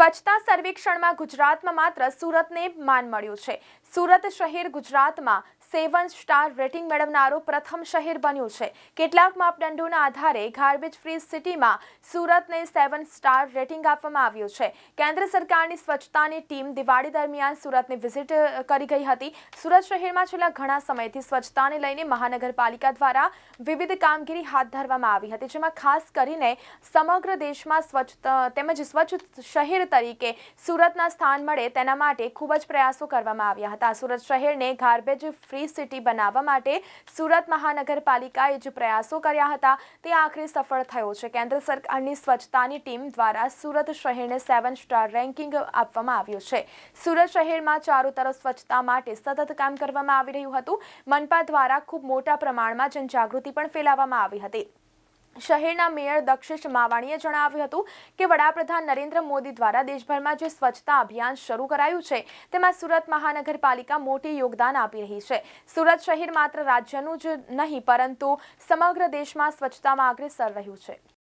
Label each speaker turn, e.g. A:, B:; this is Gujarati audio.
A: સ્વચ્છતા સર્વેક્ષણમાં ગુજરાતમાં માત્ર સુરતને માન મળ્યું છે. સુરત શહેર ગુજરાતમાં સેવન સ્ટાર રેટિંગ મેળવનારું પ્રથમ શહેર બન્યું છે. કેટલાક માપદંડોના આધારે ગાર્બેજ ફ્રી સિટીમાં સુરતને સેવન સ્ટાર રેટિંગ આપવામાં આવ્યું છે. કેન્દ્ર સરકારની સ્વચ્છતાની ટીમ દિવાળી દરમિયાન સુરતને વિઝિટ કરી ગઈ હતી. સુરત શહેરમાં છેલ્લા ઘણા સમયથી સ્વચ્છતાને લઈને મહાનગરપાલિકા દ્વારા વિવિધ કામગીરી હાથ ધરવામાં આવી હતી, જેમાં ખાસ કરીને સમગ્ર દેશમાં સ્વચ્છ તેમજ સ્વચ્છ શહેર તરીકે સુરતના સ્થાન મળે તેના માટે ખૂબ જ પ્રયાસો કરવામાં આવ્યા હતા. સુરત શહેરને ગાર્બેજ ફ્રી સિટી બનાવવા માટે સુરત મહાનગરપાલિકાએ જે પ્રયાસો કર્યા હતા. તે આખરે સફળ થયો છે. કેન્દ્ર સરકારની સ્વચ્છતાની ટીમ દ્વારા સુરત શહેરને સેવન સ્ટાર રેન્કિંગ આપવામાં આવ્યું છે. સુરત શહેરમાં ચારો તરફ સ્વચ્છતા માટે સતત કામ કરવામાં આવી રહ્યું હતું. મનપા દ્વારા ખૂબ મોટા પ્રમાણમાં જનજાગૃતિ પણ ફેલાવવામાં આવી હતી. શહેરના મેયર દક્ષિશ માવાણીએ જણાવ્યું હતું કે વડાપ્રધાન નરેન્દ્ર મોદી દ્વારા દેશભરમાં જે સ્વચ્છતા અભિયાન શરૂ કરાયું છે, તેમાં સુરત મહાનગરપાલિકા મોટી યોગદાન આપી રહી છે. સુરત શહેર માત્ર રાજ્યનું જ નહીં, પરંતુ સમગ્ર દેશમાં સ્વચ્છતામાં અગ્રેસર રહ્યું છે.